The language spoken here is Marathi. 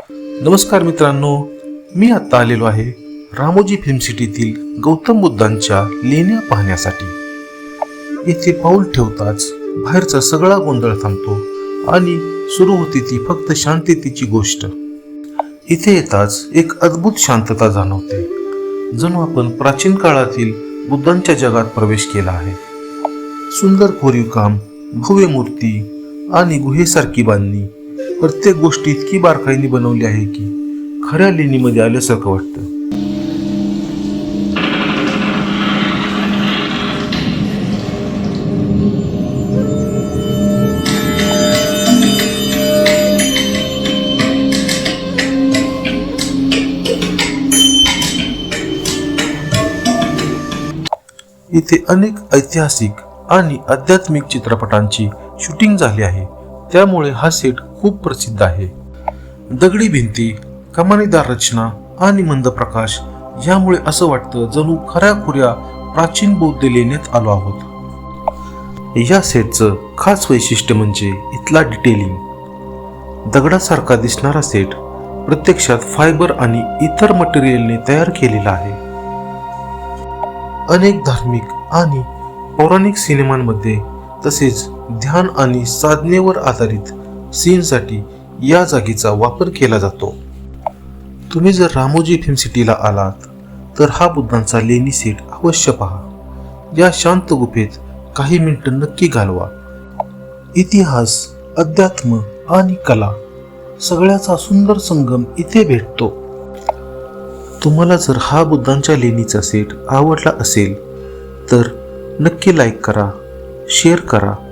नमस्कार मित्रांनो मी आता आलेलो आहे रामोजी फिल्म सिटीतील गौतम बुद्धांच्या लेण्या पाहण्यासाठी. येथे पाऊल ठेवताच बाहेरचा सगळा गोंधळ थांबतो आणि सुरू होती ती फक्त शांततेची गोष्ट. इथे येताच एक अद्भुत शांतता जाणवते जणू आपण प्राचीन काळातील बुद्धांच्या जगात प्रवेश केला आहे. सुंदर कोरीव काम भव्य मूर्ती आणि गुहेसारखी बांधणी प्रत्येक गोष्ट इतकी बारकाईने बनवली आहे की खऱ्या लेणीमध्ये आल्यासारखं वाटतं. इथे अनेक ऐतिहासिक आणि आध्यात्मिक चित्रपटांची शूटिंग झाली आहे. त्यामुळे हा सेट खूप प्रसिद्ध आहे. दगडी भिंती कमानीदार रचना आणि मंद प्रकाश यामुळे असं वाटतं जणू खऱ्या खुऱ्या प्राचीन बौद्ध लेण्यात आलो आहोत. या सेटचं खास वैशिष्ट्य म्हणजे इथला डिटेलिंग दगडासारखा दिसणारा सेट प्रत्यक्षात फायबर आणि इतर मटेरियलने तयार केलेला आहे. अनेक धार्मिक आणि पौराणिक सिनेमांमध्ये तसेच ध्यान आणि साधनेवर आधारित सीनसाठी या जागेचा वापर केला जातो. तुम्ही जर रामोजी फिल्म सिटीला आलात तर हा बुद्धांचा लेणी सीट अवश्य पहा. या शांत गुफेत काही मिनिटं नक्की घालवा. इतिहास अध्यात्म आणि कला सगळ्याचा सुंदर संगम इथे भेटतो. तुम्हाला जर हा बुद्धांच्या लेणीचा सेट आवडला असेल तर नक्की लाईक करा शेअर करा